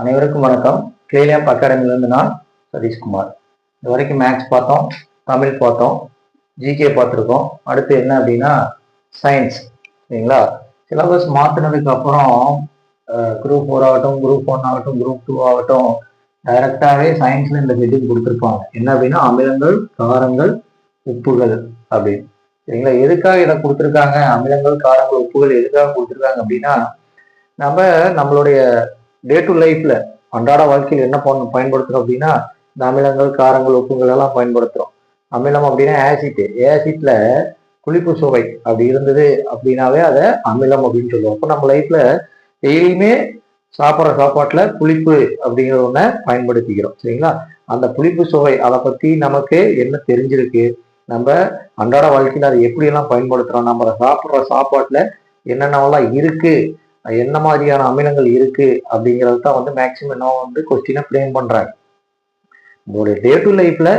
அனைவருக்கும் வணக்கம். கிளேலியாப் அகாடமிலேருந்து நான் சதீஷ்குமார். இது வரைக்கும் மேக்ஸ் பார்த்தோம் தமிழ் பார்த்தோம் ஜிகே பார்த்துருக்கோம். அடுத்து என்ன அப்படின்னா சயின்ஸ். சரிங்களா? சிலபஸ் மாற்றினதுக்கு அப்புறம் குரூப் ஃபோர் ஆகட்டும் குரூப் ஒன் ஆகட்டும் குரூப் டூ ஆகட்டும் டைரக்டாகவே சயின்ஸில் இந்த ஹெட்டிங் கொடுத்துருப்பாங்க. என்ன அப்படின்னா அமிலங்கள் காரங்கள் உப்புகள் அப்படின்னு சரிங்களா? எதுக்காக இதை கொடுத்துருக்காங்க? அமிலங்கள் காரங்கள் உப்புகள் எதுக்காக கொடுத்துருக்காங்க அப்படின்னா நம்ம நம்மளுடைய டே டு லைஃப்ல அன்றாட வாழ்க்கையில் என்ன பண்ண பயன்படுத்துறோம் அப்படின்னா இந்த அமிலங்கள் காரங்கள் உப்புங்கள் எல்லாம் பயன்படுத்துறோம். அமிலம் அப்படின்னா ஆசிட் ஆசிட்ல குளிப்பு சுவை அப்படி இருந்தது அப்படின்னாவே அதை அமிலம் அப்படின்னு சொல்லுவோம். அப்போ நம்ம லைஃப்ல டெய்லியுமே சாப்பிட்ற சாப்பாட்டுல புளிப்பு அப்படிங்கிற ஒன்றை பயன்படுத்திக்கிறோம். சரிங்களா? அந்த புளிப்பு சுவை அதை பத்தி நமக்கு என்ன தெரிஞ்சிருக்கு? நம்ம அன்றாட வாழ்க்கையில அதை எப்படியெல்லாம் பயன்படுத்துறோம்? நம்ம சாப்பிட்ற சாப்பாட்டுல என்னென்னலாம் இருக்கு? என்ன மாதிரியான அமிலங்கள் இருக்கு அப்படிங்கிறது தான் வந்து மேக்சிமம் என்ன வந்து கொஸ்டினை ஃப்ரேம் பண்றாங்க. உங்களுடைய டே டு லைஃப்ல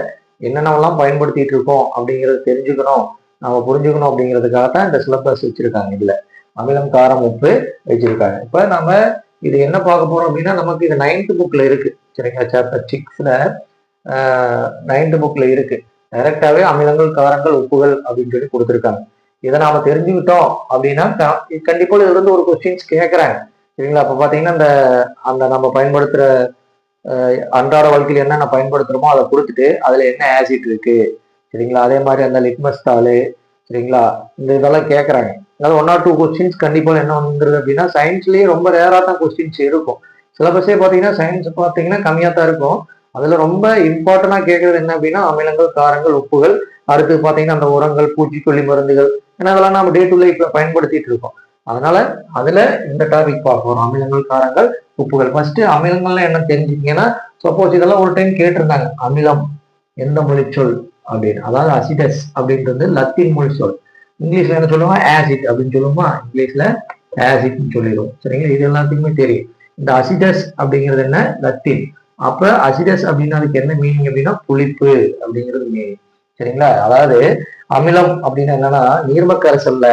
என்னென்னலாம் பயன்படுத்திட்டு இருக்கோம் அப்படிங்கிறத தெரிஞ்சுக்கணும் நம்ம புரிஞ்சுக்கணும் அப்படிங்கிறதுக்காக தான் இந்த சிலபஸ் வச்சிருக்காங்க இதுல. அமிலம் காரம் உப்பு வச்சிருக்காங்க. இப்ப நம்ம இது என்ன பார்க்க போறோம் அப்படின்னா நமக்கு இது நைன்த் புக்ல இருக்கு. சரிங்களா? சாப்டர் சிக்ஸ்ல நைன்த் புக்ல இருக்கு. டைரக்டாவே அமிலங்கள் காரங்கள் உப்புகள் அப்படின்னு சொல்லி கொடுத்துருக்காங்க. இதை நாம தெரிஞ்சுக்கிட்டோம் அப்படின்னா க- கண்டிப்பா இதுல இருந்து ஒரு கொஸ்டின்ஸ் கேட்கறாங்க சரிங்களா? அப்ப பாத்தீங்கன்னா அந்த அந்த நம்ம பயன்படுத்துற அன்றாட வாழ்க்கையில் என்னென்ன பயன்படுத்துறோமோ அதை கொடுத்துட்டு அதுல என்ன ஆசிட் இருக்கு? சரிங்களா? அதே மாதிரி அந்த லிட்மஸ் தாளு சரிங்களா? இந்த இதெல்லாம் கேட்கறாங்க அதாவது ஒன் ஆர் டூ கொஸ்டின்ஸ் கண்டிப்பாக என்ன வந்துருது அப்படின்னா சயின்ஸ்லயே ரொம்ப ரேரா தான் கொஸ்டின்ஸ் இருக்கும். சிலபஸே பாத்தீங்கன்னா சயின்ஸ் பாத்தீங்கன்னா கம்மியா தான் இருக்கும். அதுல ரொம்ப இம்பார்ட்டண்டா கேட்கறது என்ன அப்படின்னா அமிலங்கள் காரங்கள் உப்புகள் அடுத்து பார்த்தீங்கன்னா அந்த உரங்கள் பூச்சிக்கொல்லி மருந்துகள் ஏன்னா அதெல்லாம் நம்ம டே டு லைஃப்ல பயன்படுத்திட்டு இருக்கோம். அதனால அதுல இந்த டாபிக் பார்க்க போறோம். அமிலங்கள் காரங்கள் உப்புகள். ஃபர்ஸ்ட் அமிலங்கள்லாம் என்ன தெரிஞ்சுக்கிங்கன்னா சப்போஸ் இதெல்லாம் ஒரு டைம் கேட்டிருந்தாங்க அமிலம் எந்த மொழிச்சொல் அப்படின்னு. அதாவது அசிடஸ் அப்படின்றது லத்தீன் மொழி சொல். இங்கிலீஷ்ல என்ன சொல்லுவோம்? ஆசிட் அப்படின்னு சொல்லுவோமா? இங்கிலீஷ்ல ஆசிட்னு சொல்லிடுவோம். சரிங்களா? இது எல்லாத்துக்குமே தெரியும். இந்த அசிடஸ் அப்படிங்கிறது என்ன? லத்தீன். அப்ப அசிடஸ் அப்படின்னா அதுக்கு என்ன மீனிங் அப்படின்னா? புளிப்பு அப்படிங்கிறது மீனிங் சரிங்களா? அதாவது அமிலம் அப்படின்னா என்னன்னா நீர்ம கரைசல்ல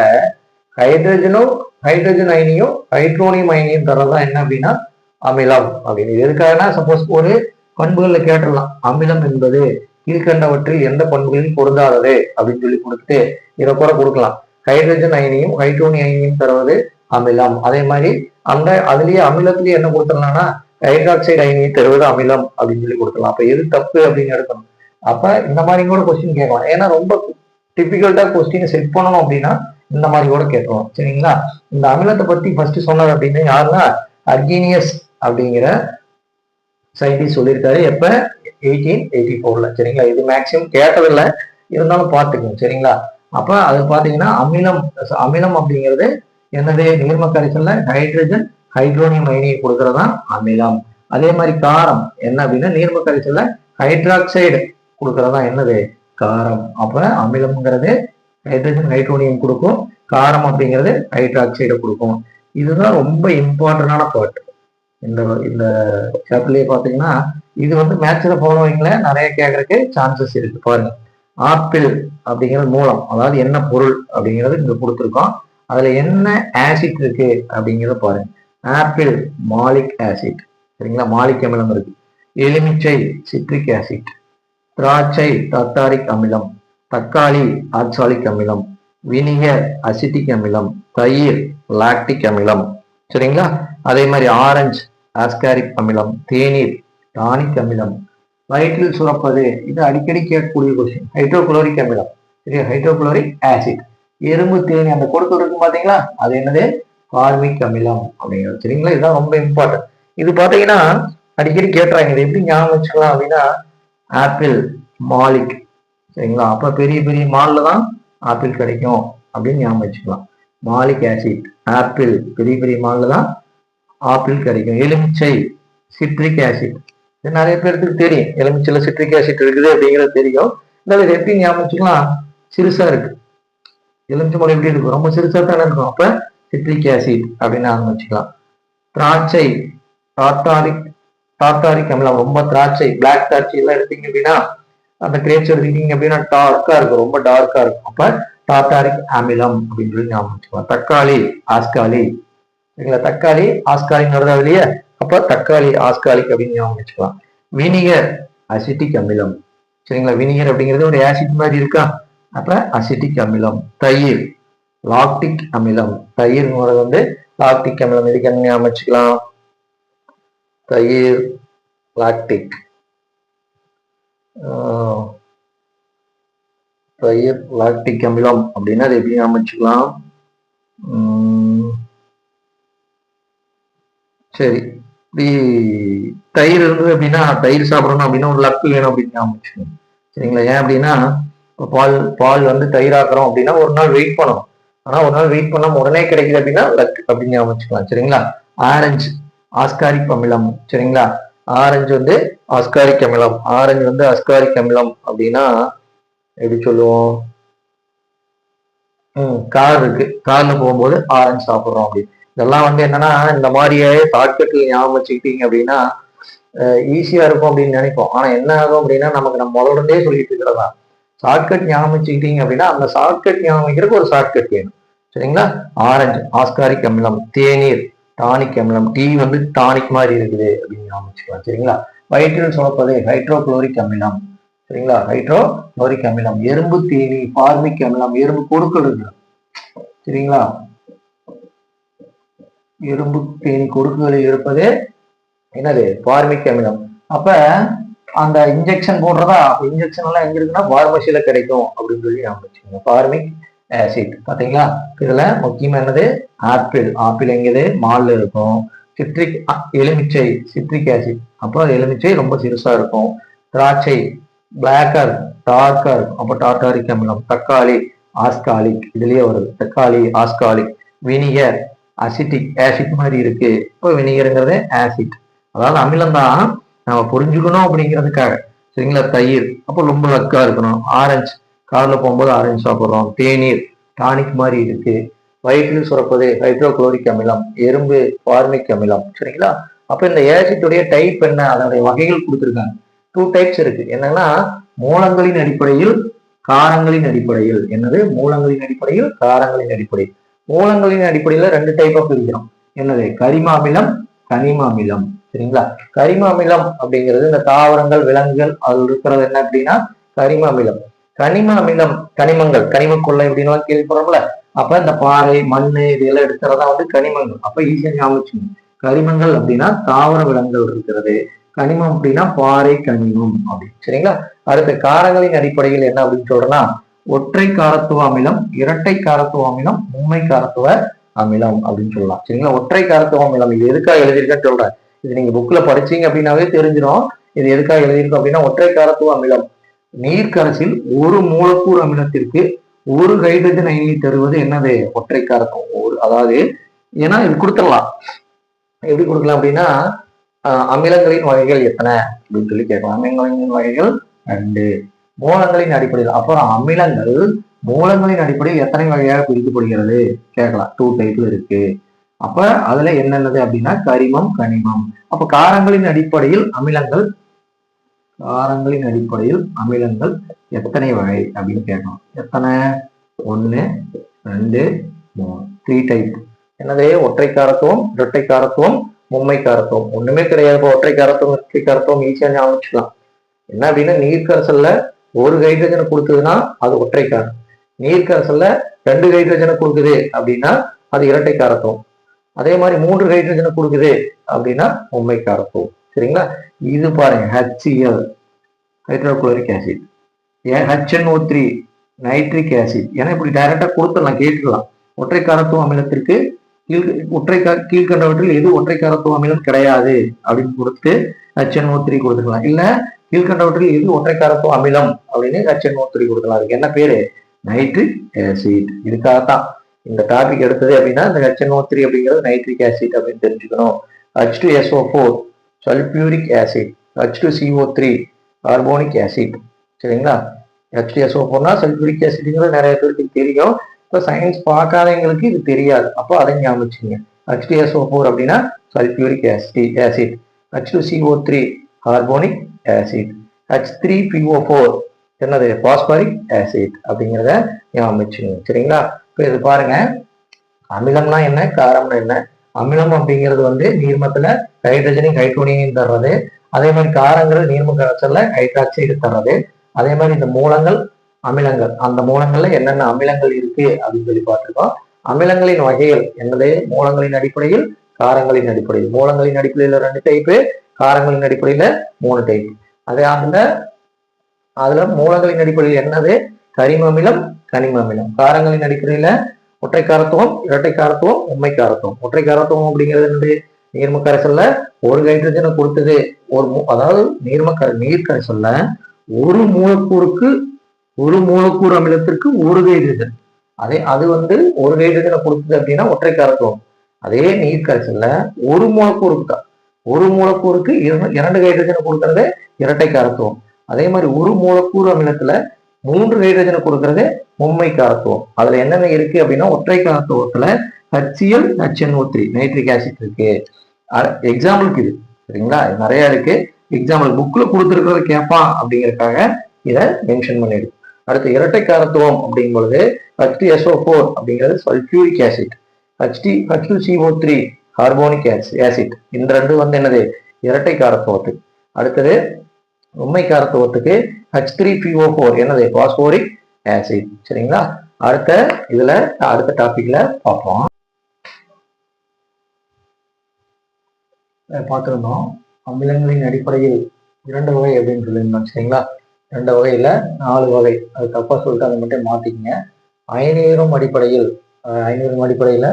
ஹைட்ரஜனும் ஹைட்ரஜன் அயனியும் ஹைட்ரோனியம் அயனியும் தரதான் என்ன அப்படின்னா அமிலம் அப்படின்னு. இது எதுக்காகனா சப்போஸ் ஒரு பண்புகள்ல கேட்டுடலாம். அமிலம் என்பது கீழ்கண்டவற்றில் எந்த பண்புகளில் பொருந்தாதது அப்படின்னு சொல்லி கொடுத்துட்டு இதை கூட கொடுக்கலாம். ஹைட்ரஜன் அயனியும் ஹைட்ரோனியம் அயனியும் தருவது அமிலம். அதே மாதிரி அந்த அதுலயே அமிலத்திலேயே என்ன கொடுத்துடலாம்னா ஹைட்ராக்சைடு அயனியை தருவது அமிலம் அப்படின்னு சொல்லி கொடுக்கலாம் அப்ப எது தப்பு அப்படின்னு எடுக்கணும்? அப்ப இந்த மாதிரி கூட கொஸ்டின் கேட்கலாம். ஏன்னா ரொம்ப டிபிகல்ட்டா கொஸ்டின் செட் பண்ணணும் அப்படின்னா இந்த மாதிரி கூட கேட்கலாம். சரிங்களா? இந்த அமிலத்தை பத்தி ஃபர்ஸ்ட் சொன்னார் அப்படின்னா யாருன்னா? அர்கீனியஸ் அப்படிங்கிற சயின்டிஸ்ட் சொல்லியிருக்காரு. எப்ப? எயிட்டீன் எயிட்டி ஃபோர்ல சரிங்களா? இது மேக்சிமம் கேட்டதில்லை. இருந்தாலும் பார்த்துக்கணும் சரிங்களா? அப்ப அது பாத்தீங்கன்னா அமிலம் அமிலம் அப்படிங்கிறது என்னது? நீர்ம கரைசல்ல ஹைட்ரஜன் ஹைட்ரோனியம் அயனியை கொடுக்கறதான் அமிலம். அதே மாதிரி காரம். என்ன அப்படின்னா? நீர்ம கரைசல்ல ஹைட்ராக்சைடு கொடுக்கறதா என்னது? காரம். அப்ப அமிலம்ங்கிறது ஹைட்ரஜன் ஹைட்ரோனியம் கொடுக்கும். காரம் அப்படிங்கிறது ஹைட்ராக்சைடு கொடுக்கும். இதுதான் ரொம்ப இம்பார்ட்டன்டான பார்ட் இந்த இந்த சாப்டர்லயே பாத்தீங்கன்னா இது வந்து மேட்ச்ல போனவங்கள நிறைய கேட்கறதுக்கு சான்சஸ் இருக்கு. பாருங்க. ஆப்பிள் அப்படிங்கிறது மூலம் அதாவது என்ன பொருள் அப்படிங்கிறது இங்க கொடுத்துருக்கோம். அதுல என்ன ஆசிட் இருக்கு அப்படிங்கிறத பாருங்க. ஆப்பிள் மாலிக் ஆசிட் சரிங்களா? மாலிக் அமிலம் இருக்கு. எலுமிச்சை சிட்ரிக் ஆசிட் திராட்சை டாட்டாரிக் அமிலம் தக்காளி ஆக்சாலிக் அமிலம் வினிகர் அசிட்டிக் அமிலம் தயிர் லாக்டிக் அமிலம். சரிங்களா? அதே மாதிரி ஆரஞ்சு ஆஸ்காரிக் அமிலம் தேநீர் டானிக் அமிலம். வயிற்றில் சுரப்பது இது அடிக்கடி கேட்கக்கூடிய கொஸ்டின் ஹைட்ரோகுளோரிக் அமிலம். சரியா? ஹைட்ரோகுளோரிக் ஆசிட் எறும்பு தேனி அந்த கொடுத்து இருக்கு பாத்தீங்களா? அது என்னது? கார்மிக் அமிலம் அப்படிங்கிறது. சரிங்களா? இதுதான் ரொம்ப இம்பார்ட்டன்ட் இது பாத்தீங்கன்னா அடிக்கடி கேட்டுறாங்க இது எப்படி ஞாபகம் வச்சுக்கலாம் அப்படின்னா ஆப்பிள் மாலிக். சரிங்களா? அப்போ பெரிய பெரிய மால்ல தான் ஆப்பிள் கிடைக்கும் அப்படின்னு ஞாபகம் வச்சுக்கலாம். மாலிக் ஆசிட் ஆப்பிள் பெரிய பெரிய மால்ல தான் ஆப்பிள் கிடைக்கும். எலுமிச்சை சிட்ரிக் ஆசிட். இது நிறைய பேருக்கு தெரியும். எலுமிச்சையில் சிட்ரிக் ஆசிட் இருக்குது அப்படிங்கிறது தெரியும். இந்த இது எப்படி ஞாபகம் வச்சுக்கலாம்? சிறுசா இருக்கு. எலுமிச்சை மலை எப்படி இருக்கும்? ரொம்ப சிறுசா தானே இருக்கும். அப்போ சிட்ரிக் ஆசிட் அப்படின்னு ஞாபகம் வச்சுக்கலாம். திராட்சை டாட்டாரிக் டார்டாரிக் அமிலம் ரொம்ப திராட்சை பிளாக் திராட்சை எல்லாம் எடுத்தீங்க அப்படின்னா அந்த கிரேப்ஸ் எடுத்துக்கிட்டீங்க அப்படின்னா டார்க்கா இருக்கும் ரொம்ப டார்க்கா இருக்கும். அப்ப டார்டாரிக் அமிலம் அப்படின்னு சொல்லி ஞாபகம் வச்சுக்கலாம் தக்காளி ஆஸ்காலி. சரிங்களா? தக்காளி ஆஸ்காலின்னு நடந்தா இல்லையா? அப்ப தக்காளி ஆஸ்காலிக் அப்படின்னு ஞாபகம் வச்சுக்கலாம். வினிகர் அசிட்டிக் அமிலம் சரிங்களா? வினிகர் அப்படிங்கிறது ஒரு ஆசிட் மாதிரி இருக்கா? அப்ப அசிட்டிக் அமிலம் தயிர் லாக்டிக் அமிலம் தயிர்ங்கிறது வந்து லாக்டிக் அமிலம் இதுக்கு என்ன ஞாபகம் வச்சுக்கலாம்? தயிர் லாக்டிக் தயிர் லாக்டிக் அமிலம் அப்படின்னா அது எப்படி அமைச்சுக்கலாம்? சரி. இப்படி தயிர் இருந்தது அப்படின்னா தயிர் சாப்பிடணும் அப்படின்னா ஒரு லக்கு வேணும் அப்படின்னு அமைச்சுக்கணும். சரிங்களா? ஏன் அப்படின்னா இப்போ பால் பால் வந்து தயிராக்குறோம் அப்படின்னா ஒரு நாள் வெயிட் பண்ணணும். ஆனா ஒரு நாள் வெயிட் பண்ணாம உடனே கிடைக்குது அப்படின்னா லக் அப்படின்னு அமைச்சுக்கலாம். சரிங்களா? ஆரஞ்சு. ஆஸ்காரிக் அமிலம் சரிங்களா? ஆரஞ்சு வந்து ஆஸ்காரிக் அமிலம் ஆரஞ்சு வந்து அஸ்காரிக் அமிலம் அப்படின்னா எப்படி சொல்லுவோம்? ம் கார் இருக்கு. கார்ல போகும்போது ஆரஞ்சு சாப்பிடுறோம் அப்படி. இதெல்லாம் வந்து என்னன்னா இந்த மாதிரியே ஷார்ட்கட்ல ஞாபகம் வச்சுக்கிட்டீங்க அப்படின்னா ஈஸியா இருக்கும் அப்படின்னு நினைப்போம். ஆனா என்ன ஆகும் அப்படின்னா நமக்கு நம்ம முதல்ல சொல்லிட்டு இருக்கிறதா ஷார்ட்கட் ஞாபகம் வச்சுக்கிட்டீங்க அப்படின்னா அந்த ஷார்ட்கட் ஞாபகம் வைக்கிறதுக்கு ஒரு ஷார்ட்கட் வேணும். சரிங்களா? ஆரஞ்சு ஆஸ்காரிக் அமிலம் தேநீர். டானிக் அமிலம் டீ வந்து டானிக் மாதிரி இருக்குது அப்படின்னு ஆரம்பிச்சுக்கலாம் சரிங்களா? வயிற்றில் சுமப்பது ஹைட்ரோகுளோரிக் அமிலம் சரிங்களா? ஹைட்ரோ குளோரிக் அமிலம் எறும்பு தேனி பார்மிக் அமிலம் எறும்பு கொடுக்கிறது சரிங்களா? எறும்பு தேனி கொடுக்குகளில் இருப்பது என்னது? பார்மிக் அமிலம் அப்ப அந்த இன்ஜெக்ஷன் போடுறதா இன்ஜெக்ஷன் எல்லாம் எங்க இருக்குன்னா பார்மசியில கிடைக்கும் அப்படின்னு சொல்லி ஞாபகம் வச்சுக்கோங்க பார்மிக் ஆசிட் பாத்தீங்களா? இதுல முக்கியமா என்னது? ஆப்பிள். ஆப்பிள் எங்கேது? மால்ல இருக்கும். சிட்ரிக் எலுமிச்சை சிட்ரிக் ஆசிட் அப்போ எலுமிச்சை ரொம்ப சிறுசா இருக்கும். திராட்சை பிளாக்கா இருக்கும் டார்க்கா இருக்கும் அப்போ டார்டாரிக் அமிலம். தக்காளி ஆஸ்காலிக் இதுலயே வருது. தக்காளி ஆஸ்காலிக் வினிகர் அசிட்டிக் ஆசிட் மாதிரி இருக்கு. இப்போ வினிகருங்கிறது ஆசிட் அதாவது அமிலம் தான் நம்ம புரிஞ்சுக்கணும் அப்படிங்கிறதுக்காக. சரிங்களா? தயிர். அப்போ ரொம்ப லக்கா இருக்கணும். ஆரஞ்சு காரில் போகும்போது ஆரஞ்சு சாப்பிட்றோம். தேநீர் டானிக் மாதிரி இருக்கு. வயிற்றில் சுரப்பது ஹைட்ரோகுளோரிக் அமிலம் எறும்பு ஃபார்மிக் அமிலம் சரிங்களா? அப்ப இந்த ஏசிட்டுடைய டைப் என்ன? அதனுடைய வகைகள் கொடுத்துருக்காங்க. டூ டைப்ஸ் இருக்கு. என்னன்னா மூலங்களின் அடிப்படையில் காரங்களின் அடிப்படையில். என்னது? மூலங்களின் அடிப்படையில் காரங்களின் அடிப்படையில். மூலங்களின் அடிப்படையில ரெண்டு டைப்பா பிரிக்கிறோம். என்னது? கரிம அமிலம் கனிம அமிலம். சரிங்களா? கரிம அமிலம் அப்படிங்கிறது இந்த தாவரங்கள் விலங்குகள் அது இருக்கிறது என்ன அப்படின்னா கரிம அமிலம். கனிம அமிலம் கனிமங்கள் கனிம கொள்ளை அப்படின்னு கேள்விப்படுறோம்ல. அப்ப இந்த பாறை மண்ணு இதெல்லாம் எடுக்கிறதா வந்து கனிமங்கள். அப்ப ஈஸியா ஞாபகம் கனிமங்கள் அப்படின்னா தாவர விலங்குகள் இருக்கிறது. கனிமம் அப்படின்னா பாறை கனிமம் அப்படின்னு. சரிங்களா? அடுத்த காரங்களின் அடிப்படையில் என்ன அப்படின்னு சொல்றேன்னா ஒற்றை காரத்துவ அமிலம் இரட்டை காரத்துவ அமிலம் மும்மை காரத்துவ அமிலம் அப்படின்னு சொல்லலாம். சரிங்களா? ஒற்றை காரத்துவ அமிலம். இது எதுக்காக எழுதியிருக்கேன்னு சொல்றேன். இது நீங்க புக்ல படிச்சீங்க அப்படின்னாவே தெரிஞ்சிடும் இது எதுக்காக எழுதியிருக்கோம் அப்படின்னா ஒற்றை காரத்துவ அமிலம். நீர்க்கரசில் ஒரு மூலக்கூறு அமிலத்திற்கு ஒரு ஹைட்ரஜன் அயனி தருவது என்னது? ஒற்றை காரத்துவம் ஒரு அதாவது ஏன்னா இது கொடுத்துடலாம். எப்படி கொடுக்கலாம் அப்படின்னா அமிலங்களின் வகைகள் எத்தனை? அப்படின்னு சொல்லி கேட்கலாம். அமிலங்களின் வகைகள் ரெண்டு. மூலங்களின் அடிப்படையில் அப்புறம் அமிலங்கள் மூலங்களின் அடிப்படையில் எத்தனை வகையாக பிரிக்கப்படுகிறது? கேட்கலாம். டூ டைப்ல இருக்கு. அப்ப அதுல என்னென்னது அப்படின்னா கரிமம் கனிமம். அப்ப காரங்களின் அடிப்படையில் அமிலங்கள் காரங்களின் அடிப்படையில் அமிலங்கள் எத்தனை வகை அப்படின்னு கேட்கலாம் எத்தனை? ஒன்று ரெண்டு மூணு. த்ரீ டைப் என்னது? ஒற்றை காரத்துவம் இரட்டை காரத்துவம் மும்மை காரத்துவம். ஒண்ணுமே கிடையாது ஒற்றை காரத்துவம் இரட்டை காரத்துவம் ஈஸியாக ஞாபகம் என்ன அப்படின்னா நீர்க்கரசல்ல ஒரு ஹைட்ரஜனை கொடுக்குதுன்னா அது ஒற்றை காரம். நீர்க்கரசல்ல ரெண்டு ஹைட்ரஜனை கொடுக்குது அப்படின்னா அது இரட்டை காரத்துவம். அதே மாதிரி மூன்று ஹைட்ரஜனை கொடுக்குது அப்படின்னா உண்மை காரத்துவம். சரிங்களா? இது பாருங்க ஹச்சிஎல் ஹைட்ரோகுளோரிக் ஆசிட் ஏன் ஹச்என்ஓ த்ரீ நைட்ரிக் ஆசிட் ஏன்னா இப்படி டைரக்டாக கொடுத்துடலாம் கேட்டுக்கலாம். ஒற்றை காரத்துவ அமிலத்திற்கு கீழ் ஒற்றை கீழ்கண்டவற்றில் எது ஒற்றை காரத்துவ அமிலம் கிடையாது? அப்படின்னு கொடுத்து ஹச்என்ஓ த்ரீ கொடுத்துக்கலாம். இல்லை கீழ்கண்டவற்றில் எது ஒற்றை காரத்துவ அமிலம்? அப்படின்னு ஹச்என்ஓ த்ரீ கொடுக்கலாம். அதுக்கு என்ன பேரு? நைட்ரிக் ஆசிட் இதுக்காகத்தான். இந்த டாபிக் எடுத்தது அப்படின்னா இந்த ஹெச்என்ஓ த்ரீ அப்படிங்கிறது நைட்ரிக் ஆசிட் அப்படின்னு தெரிஞ்சுக்கணும். H two SO four sulphuric acid H two CO three carbonic acid சரிங்களா? ஹெச்டிஎஸ்ஓ டு சல்பியூரிக் ஆசிட்ங்கிறது நிறைய பேருக்கு தெரியும். இப்போ சயின்ஸ் பார்க்காதவங்களுக்கு இது தெரியாது. அப்போ அதை ஞாபகம் ஹச் டு ஃபோர் அப்படின்னா sulphuric ஆசிடி acid H two CO three carbonic acid H three PO four என்னது? பாஸ்பாரிக் ஆசிட் அப்படிங்கிறத ஞாபகம் சரிங்களா? இப்போ இது பாருங்க. அமிலம்னா என்ன? காரம்னா என்ன? அமிலம் அப்படிங்கிறது வந்து நீர்மத்தில் ஹைட்ரஜனையும் ஹைட்ரோனியையும் தர்றது. அதே மாதிரி காரங்கள் நீர்ம கரைசல்ல ஹைட்ராக்சைடு தர்றது. அதே மாதிரி இந்த மூலங்கள் அமிலங்கள். அந்த மூலங்கள்ல என்னென்ன அமிலங்கள் இருக்கு அப்படின்னு சொல்லி பார்த்துருக்கோம். அமிலங்களின் வகைகள் என்னது? மூலங்களின் அடிப்படையில் காரங்களின் அடிப்படையில். மூலங்களின் அடிப்படையில் ரெண்டு டைப்பு காரங்களின் அடிப்படையில மூணு டைப் அதே அந்த அதுல மூலங்களின் அடிப்படையில் என்னது? கரிம அமிலம் கனிம அமிலம். காரங்களின் அடிப்படையில ஒற்றை காரத்துவம் இரட்டை காரத்துவம் உண்மை காரத்துவம். ஒற்றை காரத்துவம் அப்படிங்கிறது என்னது? நீர்ம கரைசல்ல ஒரு ஹைட்ரஜனை கொடுத்தது. ஒரு அதாவது நீர்ம கரை நீர் கரைசல்ல ஒரு மூலக்கூறுக்கு ஒரு மூலக்கூறு அமிலத்திற்கு ஒரு ஹைட்ரஜன் அதே அது வந்து ஒரு ஹைட்ரஜனை கொடுத்தது அப்படின்னா ஒற்றை காரத்துவம். அதே நீர் கரைசல்ல ஒரு மூலக்கூறுக்கு தான் ஒரு மூலக்கூறுக்கு இரண்டு ஹைட்ரஜனை கொடுக்கறது இரட்டை காரத்துவம். அதே மாதிரி ஒரு மூலக்கூறு அமிலத்துல மூன்று ஹைட்ரஜனை கொடுக்கறது மும்மை காரத்துவம் அதுல என்னென்ன இருக்கு அப்படின்னா ஒற்றை காரத்துவத்துல HCl HNO three nitric acid இருக்கு. எக்ஸாம்பிளுக்கு இது சரிங்களா? நிறைய இருக்கு. எக்ஸாம்பிள் புக்ல கொடுத்துருக்கிறத கேட்பான் அப்படிங்கறக்காக இதை மென்ஷன் பண்ணிருக்கு. அடுத்து இரட்டை காரத்துவம் அப்படிங்கும் பொழுது ஹச் எஸ்ஓ ஃபோர் அப்படிங்கிறது sulphuric acid H two H two CO three carbonic acid இந்த ரெண்டு வந்து என்னது? இரட்டை காரத்துவத்து அடுத்தது உண்மை காரத்துவத்துக்கு ஹச் த்ரீ பிஓ ஃபோர் என்னது? பாஸ்போரிக் ஆசிட் சரிங்களா? அடுத்த இதுல அடுத்த டாபிக்ல பார்ப்போம். பார்த்துருந்தோம். அமிலங்களின் அடிப்படையில் இரண்டு வகை அப்படின்னு சொல்லியிருந்தோம். சரிங்களா? ரெண்டு வகையில நாலு வகை. அது தப்பா சொல்லிட்டு அதை மட்டும் மாத்திக்கங்க. அயனீரும் அடிப்படையில் ஐநூறு அடிப்படையில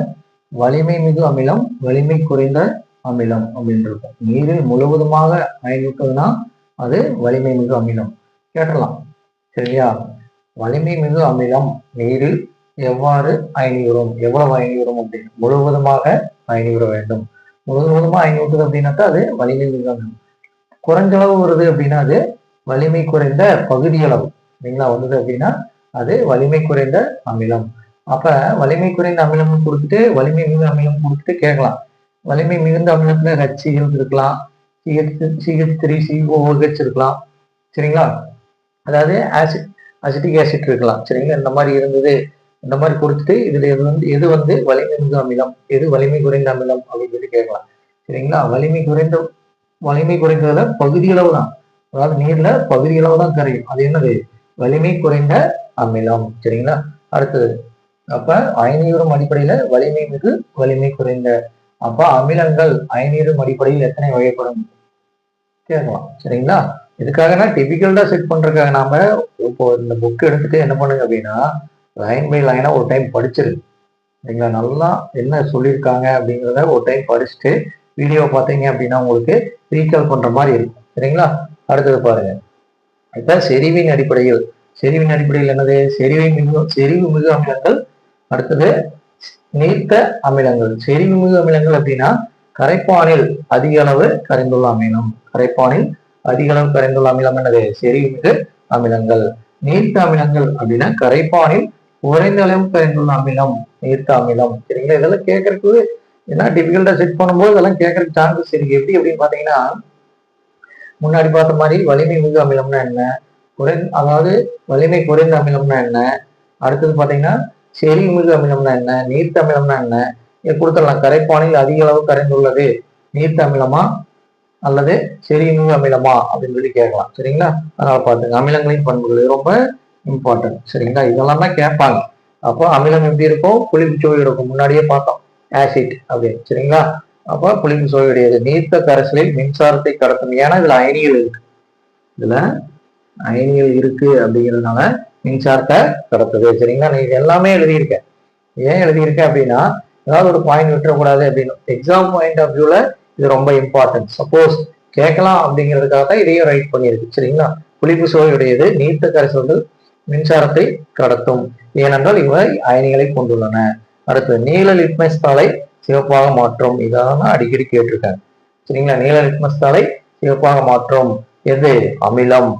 வலிமை மிகு அமிலம் வலிமை குறைந்த அமிலம் அப்படின்னு இருக்கும். நீரில் முழுவதுமாக அயனிட்டதுன்னா அது வலிமை மிகு அமிலம். கேட்டலாம். சரியா? வலிமை மிகு அமிலம் நீரில் எவ்வாறு அயனியுறும்? எவ்வளவு அயனியுறும் அப்படின்னு முழுவதுமாக அயனியுற வேண்டும். முழுவதுமா அயனியூட்டுது அப்படின்னாக்கா அது வலிமை மிகு அமிலம். குறைஞ்ச அளவு வருது அப்படின்னா அது வலிமை குறைந்த பகுதியளவு. சரிங்களா? வந்தது அப்படின்னா அது வலிமை குறைந்த அமிலம். அப்ப வலிமை குறைந்த அமிலம்னு கொடுத்துட்டு வலிமை மிகு அமிலம் கொடுத்துட்டு கேட்கலாம். வலிமை மிகுந்த அமிலத்துல ஹச்சிஎல் இருக்கலாம் சிஹெச் சிஹெச் த்ரீ சிஓஹெச் இருக்கலாம். சரிங்களா? அதாவது ஆசிட் அசிட்டிக் ஆசிட் இருக்கலாம். சரிங்களா? இந்த மாதிரி இருந்தது. இந்த மாதிரி கொடுத்துட்டு இதுல எது வந்து எது வந்து வலிமை மிகு அமிலம்? எது வலிமை குறைந்த அமிலம் அப்படின்னு சொல்லி கேட்கலாம். சரிங்களா? வலிமை குறைந்த வலிமை குறைந்ததுல பகுதியளவு தான். அதாவது நீர்ல பகுதி அளவு தான் கரையும். அது என்னது? வலிமை குறைந்த அமிலம். சரிங்களா? அடுத்தது அப்ப அயனீரும் அடிப்படையில வலிமை மிகு வலிமை குறைந்த. அப்ப அமிலங்கள் அயனீரும் அடிப்படையில் எத்தனை வகைப்படும்? கேட்கலாம். சரிங்களா? இதுக்காக டிபிக்கல் செட் பண்றதுக்காக நாம? இப்போ இந்த புக் எடுத்துட்டு என்ன பண்ணுங்க அப்படின்னா லைன் பை லைனா ஒரு டைம் படிச்சிருக்கு சரிங்களா? நல்லா என்ன சொல்லியிருக்காங்க அப்படிங்கிறத ஒரு டைம் படிச்சுட்டு வீடியோ பார்த்தீங்க அப்படின்னா உங்களுக்கு ரீகால் பண்ற மாதிரி இருக்கும். சரிங்களா? அடுத்தது பாருங்க. இப்ப செறிவின் அடிப்படையில். செறிவின் அடிப்படையில் என்னது? செறிவை மிகு செறிவு மிகு அமிலங்கள். அடுத்தது நீர்த்த அமிலங்கள். செறிவு மிகு அமிலங்கள் அப்படின்னா கரைப்பானில் அதிக அளவு கரைந்துள்ள அமிலம் கரைப்பானில் அதிக அளவு கரைந்துள்ள அமிலம் என்னது? செறிவுமிகு அமிலங்கள். நீர்த்த அமிலங்கள் அப்படின்னா கரைப்பானில் குறைந்த அளவு கரைந்துள்ள அமிலம் நீர்த்த அமிலம். சரிங்களா? இதெல்லாம் கேட்கறதுக்கு என்ன டிஃபிகல்ட்டா செட் பண்ணும்போது இதெல்லாம் கேட்கறதுக்கு சான்சஸ் இருக்கு. எப்படி அப்படின்னு பாத்தீங்கன்னா முன்னாடி பார்த்த மாதிரி வலிமை மிகு அமிலம்னா என்ன? குறை அதாவது வலிமை குறைந்த அமிலம்னா என்ன? அடுத்தது பாத்தீங்கன்னா செறிவுமிகு அமிலம்னா என்ன? நீர்த்த அமிலம்னா என்ன? கொடுத்துடலாம் கரைப்பானில் அதிக அளவு கரைந்துள்ளது. நீர்த்த அமிலமா? அல்லது செறிவு அமிலமா? அப்படின்னு சொல்லி கேட்கலாம். சரிங்களா? அதனால பார்த்துங்க. அமிலங்களின் பண்புகள் ரொம்ப இம்பார்ட்டன்ட் சரிங்களா? இதெல்லாம் தான் கேட்பாங்க. அப்போ அமிலம் எப்படி இருக்கும் புளிப்பு சுவை இருக்கும் முன்னாடியே பார்த்தோம். ஆசிட் அப்படின்னு சரிங்களா? அப்போ புளிப்பு சுவையுடையது நீர்த்த கரைசலில் மின்சாரத்தை கடத்தும். ஏன்னா இதுல அயனிகள் இருக்கு. இதுல அயனிகள் இருக்கு அப்படிங்கிறதுனால மின்சாரத்தை கடத்துது. சரிங்களா? நீ இது எல்லாமே எழுதியிருக்கேன். ஏன் எழுதியிருக்கேன் அப்படின்னா ஏதாவது ஒரு பாயிண்ட் விட்டுறக்கூடாது அப்படின்னு. எக்ஸாம் பாயிண்ட் ஆஃப் வியூல இது ரொம்ப இம்பார்ட்டன்ட் சப்போஸ் கேட்கலாம் அப்படிங்கிறதுக்காக தான் இதையும் ரைட் பண்ணியிருக்கு. சரிங்களா? புளிப்பு சுவையுடையது நீர்த்த கரைசல்கள் மின்சாரத்தை கடத்தும். ஏனென்றால் இவை அயனிகளை கொண்டுள்ளன. அடுத்து நீல லிட்மஸ் தாளை சிவப்பாக மாற்றும். இதான் அடிக்கடி கேட்டிருக்கேன் சரிங்களா? நீல லிட்மஸ் தாளை சிவப்பாக மாற்றும். எது? அமிலம்.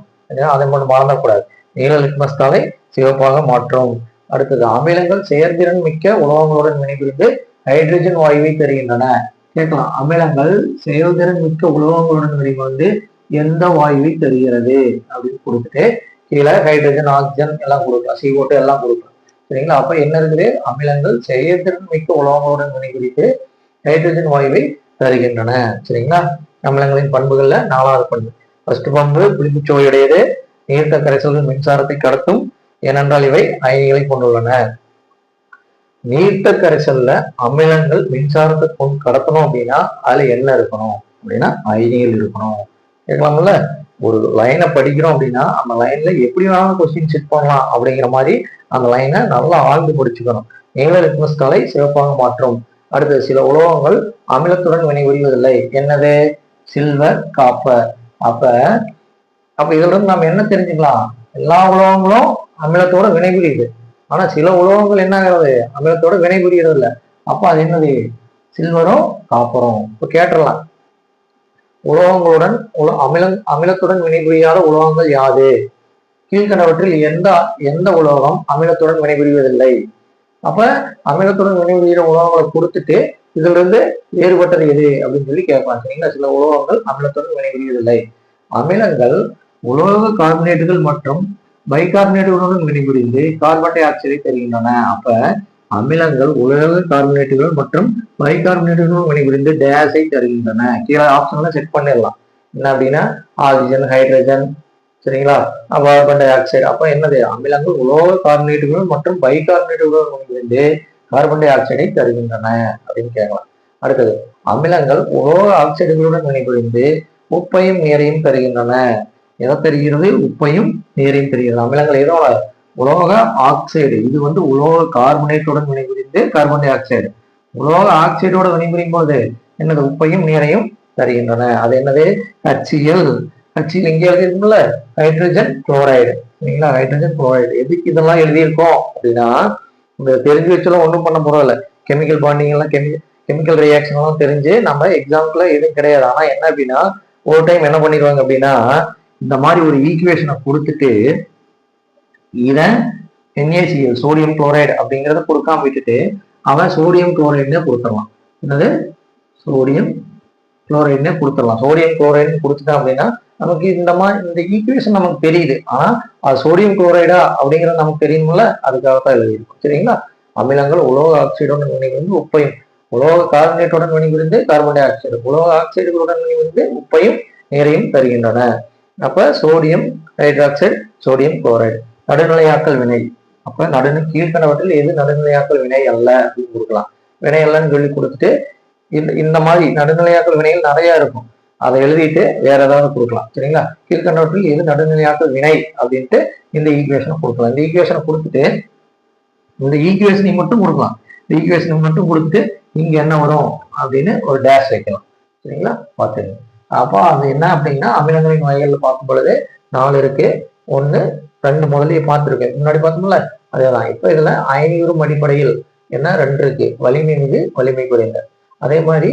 அதை மட்டும் மறந்துடக்கூடாது. நீல லிட்மஸ் தாளை சிவப்பாக மாற்றும். அடுத்தது அமிலங்கள் செயற்திறன் மிக்க உலோகங்களுடன் வினைபுரிந்து ஹைட்ரஜன் வாயுவை தருகின்றன. கேட்கலாம். அமிலங்கள் செயல்திறன் மிக்க உலோகங்களுடன் வினைபுரிந்து எந்த வாயுவை தருகிறது? அப்படின்னு கொடுத்துட்டு கீழே ஹைட்ரஜன் ஆக்சிஜன் எல்லாம் கொடுக்கலாம். சிஓட்டு எல்லாம் கொடுக்கலாம். சரிங்களா? அப்ப என்ன இருக்குது? அமிலங்கள் செயற்திறன் மிக்க உலோகங்களுடன் வினைபுரித்து ஹைட்ரஜன் வாயுவை தருகின்றன. சரிங்களா? அமிலங்களின் பண்புகள்ல நாலாவது பண்பு. ஃபர்ஸ்ட் பண்பு புளிப்புச்சுவையுடையது நீர்த்த கரைசல்கள் மின்சாரத்தை கடத்தும் ஏனென்றால் இவை அயனிகளை கொண்டுள்ளன. நீர்த்த கரைசல்ல அமிலங்கள் மின்சாரத்தை கொண்டு கடத்தணும் அப்படின்னா அதுல என்ன இருக்கணும்? அப்படின்னா அயனிகள் இருக்கணும். கேட்கலாம்ல? ஒரு லைனை படிக்கிறோம் அப்படின்னா அந்த லைன்ல எப்படி வேணாலும் கொஸ்டின் செக் பண்ணலாம் அப்படிங்கிற மாதிரி அந்த லைனை நல்லா ஆழ்ந்து படிச்சுக்கணும். நீல லிட்மஸ் கலை சிவப்பாக மாற்றும். அடுத்து சில உலோகங்கள் அமிலத்துடன் வினைபுரிவதில்லை. என்னது? Silver copper. அப்ப அப்ப இதுல இருந்து நம்ம என்ன தெரிஞ்சுக்கலாம்? எல்லா உலோகங்களும் அமிலத்தோட வினைபுரியுது. ஆனா சில உலோகங்கள் என்ன ஆகிறது அமிலத்தோட வினைபுரியறது இல்லை. அப்ப அது என்னது? சில்வரும் காப்பரும். இப்ப கேட்டுடலாம். உலோகங்களுடன் உல அமிலம் அமிலத்துடன் வினைபுரியாத உலோகங்கள் யாது கீழ்கண்டவற்றில் எந்த எந்த உலோகம் அமிலத்துடன் வினைபுரிவதில்லை? அப்ப அமிலத்துடன் வினைபுரிகிற உலோகங்களை கொடுத்துட்டு இதுல இருந்து வேறுபட்டது எது? அப்படின்னு சொல்லி கேட்பாங்க சரிங்களா? சில உலோகங்கள் அமிலத்துடன் வினைபுரியவில்லை அமிலங்கள் உலோக கார்பனேட்டுகள் மற்றும் பைகார்பனேட்டுகளுடன் வினைபுரிந்து கார்பன் டை ஆக்சைடை தருகின்றன. அப்ப அமிலங்கள் உலக கார்பனேட்டுகள் மற்றும் பைகார்பனேட்டுகளுடன் வினைபுரிந்து டேஸை தருகின்றன. கீழே ஆப்ஷன்லாம் செக் பண்ணிடலாம். என்ன அப்படின்னா ஆக்சிஜன் ஹைட்ரஜன் சரிங்களா? கார்பன் டை ஆக்சைடு அப்ப என்னது? அமிலங்கள் உலோக கார்பனேட்டுகள் மற்றும் பைகார்பனேட்டுகளுடன் வினைபுரிந்து கார்பன் டை ஆக்சைடை தருகின்றன அப்படின்னு கேட்கலாம். அடுத்தது அமிலங்கள் உலோக ஆக்சைடுகளுடன் வினைபுரிந்து உப்பையும் நீரையும் தருகின்றன. எதை தருகிறது? உப்பையும் நீரையும் தருகிறது. அமிலங்கள் ஏதோ உலோக ஆக்சைடு இது வந்து உலோக கார்பனேட்டுடன் வினைபுரிந்து கார்பன் டை ஆக்சைடு உலோக ஆக்சைடோட வினைபுரியும் போது என்னது? உப்பையும் நீரையும் தருகின்றன. அது என்னது? HCl HCl இங்கே எழுதியிருக்கும்ல? ஹைட்ரஜன் குளோரைடு சரிங்களா? ஹைட்ரஜன் குளோரைடு எதுக்கு இதெல்லாம் எழுதியிருக்கோம் அப்படின்னா இந்த தெரிஞ்சு வச்செல்லாம் ஒன்றும் பண்ண போறதில்ல. கெமிக்கல் பாண்டிங் எல்லாம் கெமி கெமிக்கல் ரியாக்ஷன் எல்லாம் தெரிஞ்சு நம்ம எக்ஸாம்பிள் எதுவும் கிடையாது. ஆனா என்ன அப்படின்னா ஒரு டைம் என்ன பண்ணிடுவாங்க அப்படின்னா இந்த மாதிரி ஒரு ஈக்குவேஷனை கொடுத்துட்டு இதை என்ஏசிஎல் சோடியம் குளோரைடு அப்படிங்கிறத கொடுக்காம விட்டுட்டு அவன் சோடியம் குளோரைடுனே கொடுத்துடலாம். என்னது? சோடியம் குளோரைடுனே கொடுத்துடலாம். சோடியம் குளோரைடுன்னு கொடுத்துட்டான் அப்படின்னா நமக்கு இந்த மாதிரி இந்த ஈக்குவேஷன் நமக்கு தெரியுது. ஆனா அது சோடியம் குளோரைடா அப்படிங்கிறது நமக்கு தெரியும்ல அதுக்காக தான் எழுதியிருக்கும் சரிங்களா? அமிலங்கள் உலோக ஆக்சைடுடன் வினைபுரிந்து உப்பையும் உலோக கார்பனேட்டுடன் வினைபுரிந்து கார்பன் டை ஆக்சைடு உலோக ஆக்சைடுகளுடன் வினைபுரிந்து உப்பையும் நீரையும் தருகின்றன. அப்போ சோடியம் ஹைட்ராக்சைடு சோடியம் குளோரைடு நடுநிலையாக்கல் வினை. அப்போ நடுநிலை கீழ்கணவற்றில் எது நடுநிலையாக்கல் வினை அல்ல அப்படின்னு கொடுக்கலாம். வினை அல்லன்னு சொல்லி கொடுத்துட்டு இந்த இந்த மாதிரி நடுநிலையாக்கல் வினைகள் நிறையா இருக்கும். அதை எழுதிட்டு வேற ஏதாவது கொடுக்கலாம். சரிங்களா? கீழ்கண்டவற்றில் எது நடுநிலையாக்கல் வினை அப்படின்ட்டு இந்த ஈக்குவேஷனை கொடுக்கலாம். இந்த ஈக்குவேஷனை கொடுத்துட்டு இந்த ஈக்குவேஷனை மட்டும் கொடுக்கலாம். இந்த ஈக்குவேஷனை மட்டும் கொடுத்துட்டு இங்க என்ன வரும் அப்படின்னு ஒரு டேஷ் வைக்கலாம். சரிங்களா? பார்த்துருங்க அப்போ அது என்ன அப்படின்னா அமிலங்களின் வகைகள்ல பார்க்கும் பொழுது நாலு இருக்கு. ஒண்ணு ரெண்டு முதல்லயே பார்த்துருக்கேன் முன்னாடி பார்த்தோம்ல? அதேதான். இப்போ இதுல ஐநூறும் அடிப்படையில் என்ன? ரெண்டு இருக்கு. வலிமை மிகு வலிமை குறைந்த. அதே மாதிரி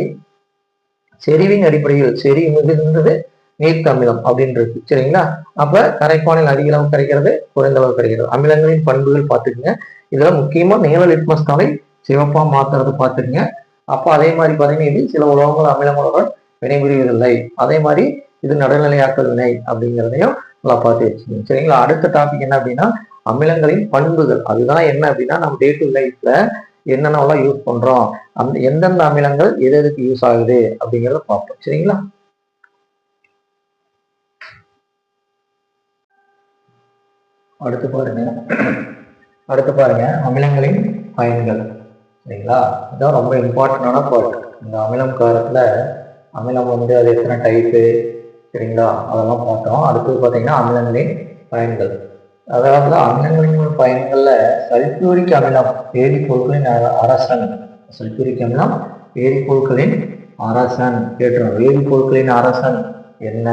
செறிவின் அடிப்படையில் செறி மிகுந்தது நீர்த்த அமிலம் அப்படின்னு இருக்கு. சரிங்களா? அப்ப கரைப்பானில் அதிக அளவு கிடைக்கிறது குறைந்த அளவு கிடைக்கிறது அமிலங்களின் பண்புகள் பார்த்துக்குங்க. இதுல முக்கியமா நீல லிட்மஸ் தாளை சிவப்பா மாத்துறது பார்த்துக்குங்க. அப்போ அதே மாதிரி பார்த்தீங்கன்னா இது சில உலகங்கள் அமிலங்களுடன் வினைபுரிவதில்லை. அதே மாதிரி இது நடுநிலையாக்கல் வினை அப்படிங்கிறதையும் நல்லா பார்த்து வச்சுக்கணும் சரிங்களா? அடுத்த டாபிக் என்ன அப்படின்னா அமிலங்களின் பண்புகள். அதுதான் என்ன அப்படின்னா நம்ம டே டு லைஃப்ல என்னென்னலாம் யூஸ் பண்றோம்? அந்த எந்தெந்த அமிலங்கள் எது எதுக்கு யூஸ் ஆகுது அப்படிங்கிறத பார்ப்போம். சரிங்களா? அடுத்து பாருங்க. அடுத்து பாருங்க. அமிலங்களின் பயன்கள். சரிங்களா? இதான் ரொம்ப இம்பார்ட்டண்டான பார்ட் இந்த அமிலம் காரத்துல அமிலம் வந்து அது எத்தனை டைப்பு சரிங்களா? அதெல்லாம் பார்த்தோம் அடுத்தது பார்த்தீங்கன்னா அமிலங்களின் பயன்கள். அதாவது அமிலங்களின் பயன்களில் சல்பியூரிக் அமிலம் வேதிப்பொருட்களின் அரசன். சல்பியூரிக் அமிலம் வேதிப்பொருட்களின் அரசன். கேட்டுரும் வேதிப்பொருட்களின் அரசன் என்ன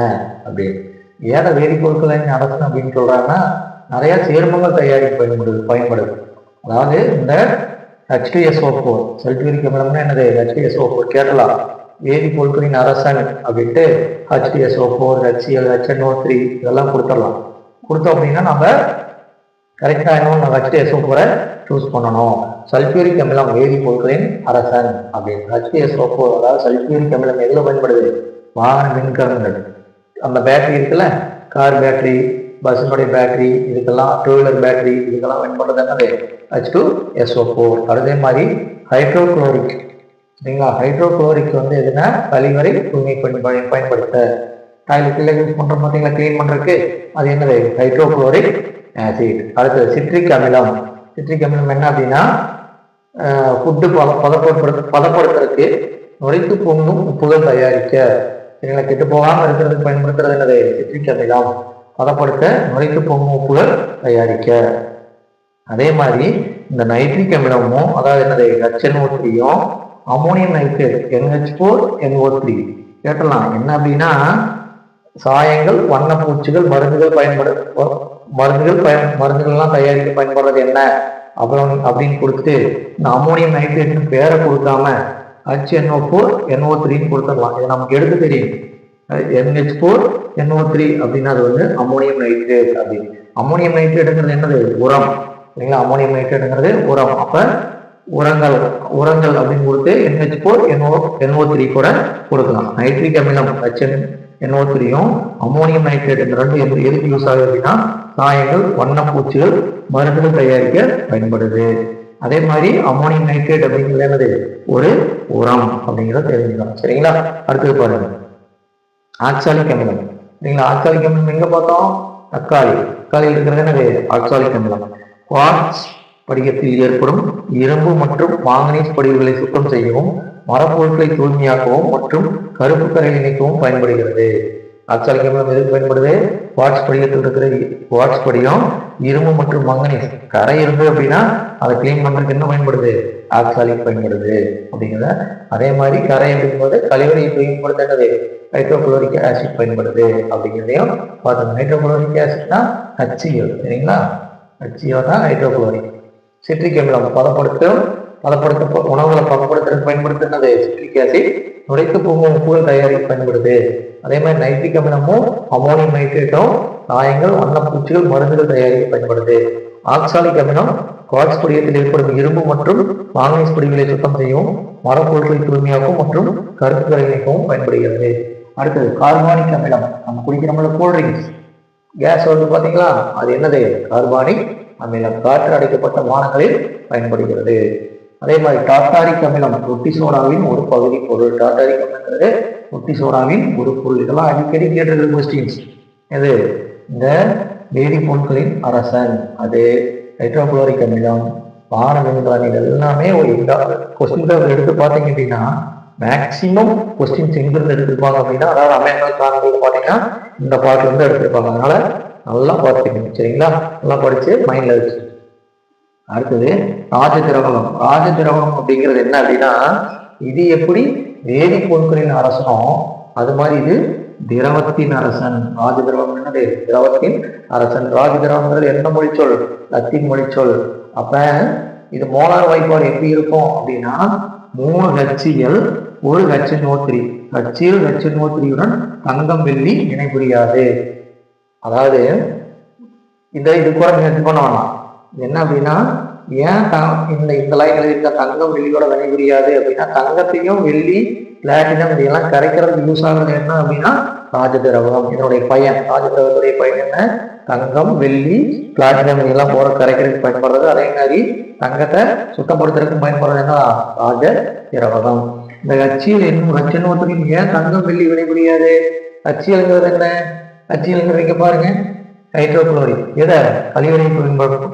அப்படின்னு ஏன் வேதிப்பொருட்களின் அரசன் அப்படின்னு சொல்கிறாங்கன்னா நிறையா சேர்மங்கள் தயாரிக்க பயன்படுது பயன்படுது. அதாவது இந்த ஹெச்டிஎஸ்ஓ ஃபோர் சல்பியூரிக் அமிலம்னா என்னது? ஹெச்டிஎஸ்ஓ ஃபோர் கேட்டலாம். வேதிப்பொருட்களின் அரசன் அப்படின்ட்டு H four HCl HNO three இதெல்லாம் கொடுத்துடலாம். கொடுத்தோம் அப்படின்னா நம்ம கரெக்டாக என்ன நம்ம ஹெச்டிஎஸ்ஓ ஃபோரை சூஸ் பண்ணணும். சல்பியூரிக் அமிலம் வேதிப்பொருட்களின் அரசன் அப்படின்னு. ஹெச்டிஎஸ்ஓ ஃபோர் அதாவது சல்பியூரிக் அமிலம் எதில் பயன்படுது? வாகன மின்கலங்கள் அந்த பேட்டரி இருக்குல்ல? கார் பேட்டரி பஸ்ஸினுடைய பேட்டரி இதுக்கெல்லாம் டூ வீலர் பேட்டரி இதுக்கெல்லாம் பயன்படுறது என்னது? ஹெச் டூ எஸ்ஓ ஃபோர் அதே மாதிரி ஹைட்ரோக்ளோரிக் சரிங்களா? ஹைட்ரோகுளோரிக் வந்து எதுனா கழிவறை தூய்மை பயன் பயன்படுத்த. இல்லை யூஸ் பண்ணுறோம் பார்த்தீங்களா? க்ளீன் பண்ணுறதுக்கு அது என்னது? ஹைட்ரோகுளோரிக் ஆசிட் அடுத்தது சிட்ரிக் அமிலம் சிட்ரிக் அமிலம் என்ன அப்படின்னா ஃபுட்டு பத பதப்படுத்த பதப்படுத்துறதுக்கு நுழைத்து பொங்கும் உப்புகள் தயாரிக்க. சரிங்களா? கெட்டு போகாமல் இருக்கிறதுக்கு பயன்படுத்துறது என்னது? சிட்ரிக் அமிலம் பதப்படுத்த நுழைத்து பொங்கும் உப்புகள் தயாரிக்க. அதே மாதிரி இந்த நைட்ரிக் அமிலமும் அதாவது என்னது? ஹெச்என்ஓ த்ரீயும் ammonium nitrate NH four NO three கேட்டலாம். என்ன அப்படின்னா சாயங்கள் வண்ணப்பூச்சிகள் மருந்துகள் பயன்பட மருந்துகள் பயன் மருந்துகள்லாம் தயாரிக்க பயன்படுறது என்ன? அப்புறம் அப்படின்னு கொடுத்துட்டு இந்த அமோனியம் நைட்ரேட்னு பேரை கொடுக்காம ஹெச்என்ஓ ஃபோர் என்ஓ த்ரீன்னு கொடுத்துடலாம். இது நமக்கு எடுத்து தெரியும். என்ஹெச் ஃபோர் என்ஓ த்ரீ அப்படின்னா அது வந்து அமோனியம் நைட்ரேட் அப்படின்னு. அமோனியம் நைட்ரேட்டுங்கிறது என்னது? உரம். சரிங்களா? அமோனியம் நைட்ரேட்டுங்கிறது உரம். அப்போ உரங்கள் உரங்கள் அப்படின்னு கொடுத்து NH four NO NO three கூட கொடுக்கலாம். நைட்ரிக் அமிலம் ஹெச்என் என்ஓ த்ரீயும் அமோனியம் நைட்ரேட் இந்த ரெண்டு எது எதுக்கு யூஸ் ஆகுது அப்படின்னா சாயங்கள் வண்ணப்பூச்சிகள் மருந்துகள் தயாரிக்க பயன்படுது. அதே மாதிரி அமோனியம் நைட்ரேட் அப்படிங்கிறது என்னது? ஒரு உரம் அப்படிங்கிறத தெரிஞ்சுக்கலாம். சரிங்களா? அடுத்தது பாருங்க. ஆக்சாலிக் அமிலம். சரிங்களா? ஆக்சாலிக் அமிலம் எங்க பார்த்தோம்? தக்காளி. தக்காளி இருக்கிறது என்னது? ஆக்சாலிக் அமிலம். குவார்ட்ஸ் படிகத்தில் ஏற்படும் இரும்பு மற்றும் மாங்கனீஸ் படிவுகளை சுத்தம் செய்யவும் மரப்பொருட்களை தூய்மையாக்கவும் மற்றும் கருப்பு கரையில் இணைக்கவும் பயன்படுகிறது. ஆக்சாலிக் எதுக்கு பயன்படுது? வாட்ஸ் படிகத்தில் இருக்கிற வாட்ஸ் படிகம் இரும்பு மற்றும் மங்கனீஸ். கரை இருந்து அப்படின்னா அதை கிளீன் பண்ணுறதுக்கு என்ன பயன்படுது? ஆக்சாலிக் பயன்படுது அப்படிங்கிறத. அதே மாதிரி கரை அப்படிங்கும்போது கழிவறை தூய்மைப்படுத்துறது ஹைட்ரோகுளோரிக் ஆசிட் பயன்படுது அப்படிங்கிறதையும் பார்த்தோம். ஹைட்ரோகுளோரிக் ஆசிட்னா ஹச்சிஎல் சரிங்களா? ஹச்சிஎல் தான் ஹைட்ரோகுளோரிக் சிட்ரிக் அமிலம் பதப்படுத்தும் பதப்படுத்த உணவுகளை பதப்படுத்துறதுக்கு பயன்படுத்துனது சிட்ரிக் ஆசிட் நுழைத்து போகும் உப்புகள் தயாரிக்க பயன்படுது. அதே மாதிரி நைட்ரிக் அமிலமும் அமோனியம் நைட்ரேட்டும் காயங்கள் வண்ணப்பூச்சிகள் மருந்துகள் தயாரிக்க பயன்படுது. ஆக்சாலிக் அமிலம் குவாட்ஸ் படியத்தில் ஏற்படும் இரும்பு மற்றும் மாங்கனீஸ் படிகளை சுத்தம் செய்யவும் மரப்பொருட்களை தூய்மையாகவும் மற்றும் கருத்துக்களை இணைக்கவும் பயன்படுகிறது. அடுத்தது கார்பானிக் அமிலம் நம்ம குடிக்கிறோம்ல கூல்ட்ரிங்க்ஸ் கேஸ் வந்து பார்த்தீங்களா அது என்னது? கார்பானிக் அமிலம் காற்று அடைக்கப்பட்ட வானங்களில் பயன்படுகிறது. அதே மாதிரி டாட்டாரிக் அமிலம் ரொட்டி சோடாவின் ஒரு பகுதி பொருள். டாட்டாரிக் அமிலங்கிறது ரொட்டி சோடாவின் ஒரு பொருள். இதெல்லாம் அடிக்கடி கேட்டது கொஸ்டின்ஸ் எது? இந்த வேதிப்பொருட்களின் அரசன். அது ஹைட்ரோகுளோரிக் அமிலம் வான மின்கலன் எல்லாமே ஒரு கொஸ்டின் பேப்பர் எடுத்து பார்த்தீங்க அப்படின்னா மேக்சிமம் கொஸ்டின்ஸ் எங்கிருந்து எடுத்திருப்பாங்க அப்படின்னா அதாவது அமெரிக்கா காரணங்கள் பார்த்தீங்கன்னா இந்த பாட்டில் இருந்து எடுத்திருப்பாங்க. அதனால நல்லா பார்த்துக்கணும் சரிங்களா? நல்லா படித்து மைண்டில் வச்சு அடுத்தது ராஜ திரவகம் ராஜ திரவகம் அப்படிங்கிறது என்ன அப்படின்னா இது எப்படி வேதிப்பொருட்களின் அரசனோ அது மாதிரி இது திரவத்தின் அரசன். ராஜ திரவம் என்னது? திரவத்தின் அரசன். ராஜ திரவங்கிறது என்ன மொழிச்சொல்? லத்தீன் மொழிச்சொல். அப்ப இது மோலார் வாய்ப்பாடு எப்படி இருக்கும் அப்படின்னா மூணு ஹச்சியல் ஒரு ஹச்சு நோத்திரி ஹச்சியல் ஹச்சு நோத்திரியுடன் தங்கம் வெள்ளி இணைபுரியாது. அதாவது இந்த இது கூட நீங்க பண்ண வேணாம். என்ன அப்படின்னா ஏன் இந்த இந்த லைன் இருக்க தங்கம் வெள்ளியோட வினை புரியாது அப்படின்னா தங்கத்தையும் வெள்ளி பிளாட்டினம் இதெல்லாம் கரைக்கிறதுக்கு யூஸ் ஆகுறது என்ன அப்படின்னா ராஜதிரவம் இதனுடைய பையன். ராஜதிரவத்துடைய பையன் என்ன? தங்கம் வெள்ளி பிளாட்டினம் இதெல்லாம் போற கரைக்கிறதுக்கு பயன்படுறது. அதே மாதிரி தங்கத்தை சுத்தப்படுத்துறதுக்கு பயன்படுறது என்ன? ராஜ திரவகம் இந்த கட்சியில் என்ன கட்சின்னு ஏன் தங்கம் வெள்ளி வினை புரியாது கட்சியல்ங்கிறது என்ன? கட்சியல்ங்கிறது வைக்க பாருங்க. ஹைட்ரோகுளோரிக் எதை? கழிவறை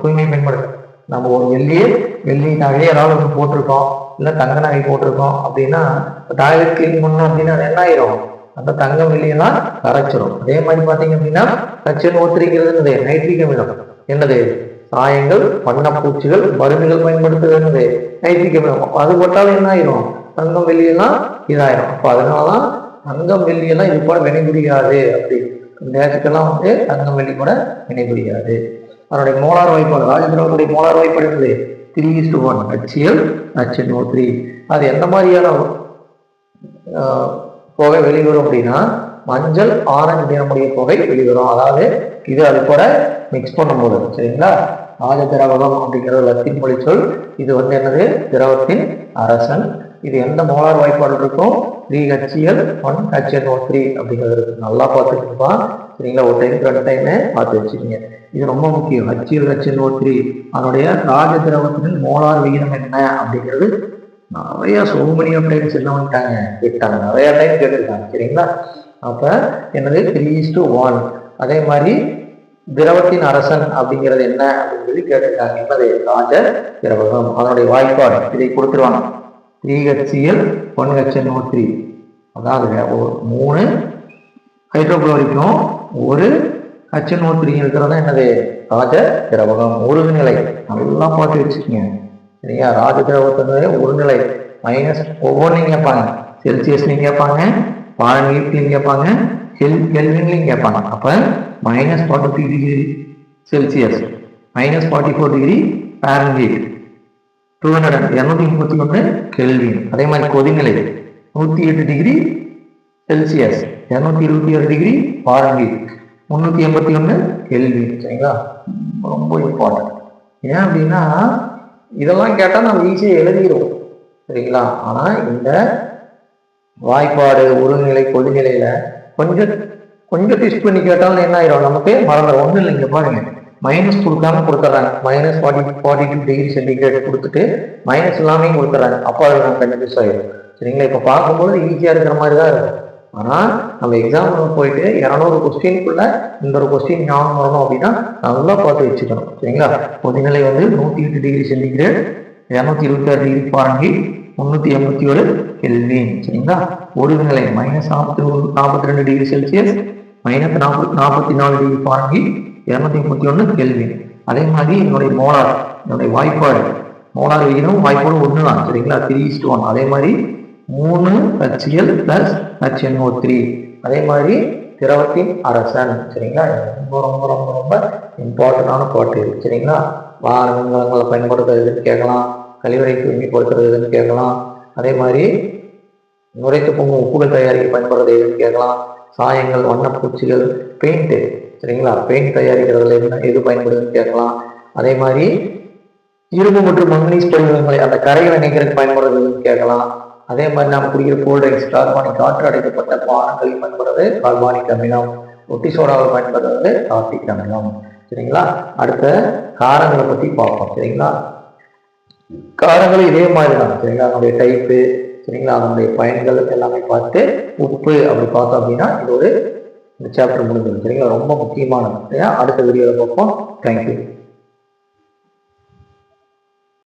தூய்மை பயன்படுத்த நம்ம ஒரு வெள்ளியே வெள்ளி நகையை ஏதாவது ஒன்று போட்டிருக்கோம். இல்லை தங்க நகை போட்டிருக்கோம். அப்படின்னா டாய்லெட் கிளீன் பண்ணோம் அப்படின்னா அது என்ன ஆயிரும்? அந்த தங்கம் வெள்ளியெல்லாம் கரைச்சிரும். அதே மாதிரி பார்த்தீங்க அப்படின்னா கச்சன் ஒத்திரிக்கிறது நைட்ரிக் அமிலம் என்னது? சாயங்கள் வண்ணப்பூச்சிகள் மருந்துகள் பயன்படுத்துறது நைட்ரிக் அமிலம் அது போட்டாலும் என்ன ஆயிரும்? தங்கம் வெள்ளியெல்லாம் இதாயிரும். அப்போ அதனால தான் தங்கம் வெள்ளியெல்லாம் இது கூட வினைபுரியாது அப்படின்னு. நேரத்துக்கெல்லாம் வந்து தங்கம் வெள்ளி கூட வினைபுரியாது அதனுடைய மோலார் வாய்ப்பாடு ராஜேந்திரனுடைய மோலார் வாய்ப்பாடு என்னது? Three is to one HCl HNO three அது எந்த மாதிரியான புகை வெளிவரும் அப்படின்னா மஞ்சள் ஆரஞ்சு நிறமுடைய புகை வெளிவரும். அதாவது இது அது கூட மிக்ஸ் பண்ணும்போது சரிங்களா? ராஜ திரவகம் அப்படிங்கிற லத்தின் மொழி சொல் இது வந்து என்னது? திரவத்தின் அரசன். இது எந்த மோலார் வாய்ப்பாடு இருக்கும்? Three HCl one HNO three அப்படிங்கிறது நல்லா பார்த்துக்கிட்டுப்பா சரிங்களா? ஒரு டைம் ரெண்டு டைமே பார்த்து வச்சுக்கோங்க. இது ரொம்ப முக்கியம். ஹச்சிஎல் நோட் த்ரீ அதனுடைய ராஜ திரவத்தின் மோலார் விகிதம் என்ன அப்படிங்கிறது நிறைய so அப்படின்னு of times என்ன பண்ணிட்டாங்க நிறைய டைம் கேட்டிருக்காங்க. சரிங்களா? அப்போ என்னது? த்ரீ டு ஒன் அதே மாதிரி திரவத்தின் அரசன் அப்படிங்கிறது என்ன அப்படின்னு சொல்லி கேட்டிருக்காங்க. என்பது ராஜ திரவகம் அதனுடைய வாய்ப்பாடு இதை கொடுத்துருவாங்க. Three HCl one HN O three அதாவது ஒரு மூணு ஹைட்ரோகுளோரிக்கும் ஒரு ஹெச்என் ஓ த்ரீ இருக்கிறது என்னது? ராஜ திரவகம் ஒருநிலை நல்லா பார்த்து வச்சுக்கோங்க. சரியா? ராஜ திரவத்தினுடைய ஒருநிலை மைனஸ் ஒவ்வொன்றையும் கேட்பாங்க. செல்சியஸ்லையும் கேட்பாங்க. பாரன்ஹீட்லையும் கேட்பாங்க. ஹெல் கெல்வின்லையும் கேட்பாங்க. அப்போ minus forty three degree Celsius minus forty four degree Fahrenheit two hundred இரநூத்தி முப்பத்தி ஒன்று கெல்வின் அதே மாதிரி கொதிநிலை நூற்றி எட்டு டிகிரி செல்சியஸ் இரநூத்தி இருபத்தி ஏழு டிகிரி ஃபாரன்ஹீட் முந்நூற்றி எண்பத்தி ஒன்று கெல்வின் சரிங்களா? ரொம்ப இம்பார்ட்டன்ட் ஏன் அப்படின்னா இதெல்லாம் கேட்டால் நம்ம ஈஸியாக எழுதிடுவோம் சரிங்களா? ஆனால் இந்த வாய்ப்பாடு ஒருநிலை கொதிநிலையில் கொஞ்சம் கொஞ்சம் டிஸ்ட் பண்ணி கேட்டாலும் என்ன ஆயிரும்? நமக்கு மறந்துடும் ஒன்றும் இல்லைங்க பாருங்க. மைனஸ் கொடுக்காம கொடுத்துட்றாங்க minus forty forty two degree centigrade கொடுத்துட்டு மைனஸ் இல்லாமையும் கொடுத்துட்றாங்க அப்போ அது நமக்கு கன்ஃபியூஸ் ஆயிடும் சரிங்களா? இப்போ பார்க்கும்போது ஈஸியாக இருக்கிற மாதிரி தான் இருக்கும் ஆனால் நம்ம எக்ஸாம் போயிட்டு இரநூறு கொஸ்டினுக்குள்ள இந்த ஒரு கொஸ்டின் ஞாபகம் வரணும் அப்படின்னா நல்லா பார்த்து வச்சுக்கணும். சரிங்களா? கொதிநிலை வந்து நூற்றி எட்டு டிகிரி சென்டிகிரேட் இரநூத்தி இருபத்தி ஆறு டிகிரி பாருங்கி முந்நூற்றி எண்பத்தி ஏழு கெல்வின் சரிங்களா? ஒருநிலை மைனஸ் நாற்பத்தி நாற்பத்தி ரெண்டு டிகிரி செல்சியஸ் மைனஸ் நாற்பத்தி நாற்பத்தி நாலு டிகிரி பாருங்கி இரநூத்தி முப்பத்தி ஒன்று கெல்வின் அதே மாதிரி என்னுடைய மோலார் என்னுடைய வாய்ப்பாடு. மோலார் விகிதம் வாய்ப்பாடு ஒன்று தான் சரிங்களா த்ரீ இஸ்ட் ஒன் அதே மாதிரி மூணு ஹெச்எல் பிளஸ் ஹெச்என்ஓ த்ரீ அதே மாதிரி திரவத்தின் அரசன் சரிங்களா? ரொம்ப ரொம்ப ரொம்ப ரொம்ப இம்பார்ட்டண்டான பாட்டு இது சரிங்களா? வாகன மின்கலங்களை பயன்படுத்துறது எதுன்னு கேட்கலாம். கழிவறை தூய்மைப்படுத்துறது எதுன்னு கேட்கலாம். அதே மாதிரி நுரைத்து பொங்கும் உப்புகள் தயாரிக்க பயன்படுறது எதுன்னு கேட்கலாம். சாயங்கள் வண்ணப்பூச்சிகள் பெயிண்ட்டு சரிங்களா? பெயிண்ட் தயாரிக்கிறதுல என்ன எது பயன்படுதுன்னு கேட்கலாம். அதே மாதிரி இரும்பு மற்றும் மங்கனீஸ் படிவங்களை அந்த கரைகளை நீக்கிறதுக்கு பயன்படுறதுன்னு கேட்கலாம். அதே மாதிரி நாம் குடிக்கிற கோல்ட் ட்ரிங்க்ஸ் கார்பானிக் காற்று அடைக்கப்பட்ட பானங்களில் பயன்படுறது கார்பானிக் அமிலம் ஒட்டி சோடாவில் பயன்படுறது கார்பிக் அமிலம். சரிங்களா? அடுத்த காரங்களை பற்றி பார்ப்போம். சரிங்களா? காரங்களும் இதே மாதிரி தான் சரிங்களா? அதனுடைய டைப்பு சரிங்களா? அதனுடைய பயன்கள் எல்லாமே பார்த்து உப்பு அப்படி பார்த்தோம் அப்படின்னா இது ஒரு இந்த சாப்டர் முடிஞ்சிடும் சரிங்களா? ரொம்ப முக்கியமானது அடுத்த வீடியோவில் பார்ப்போம். தேங்க்யூ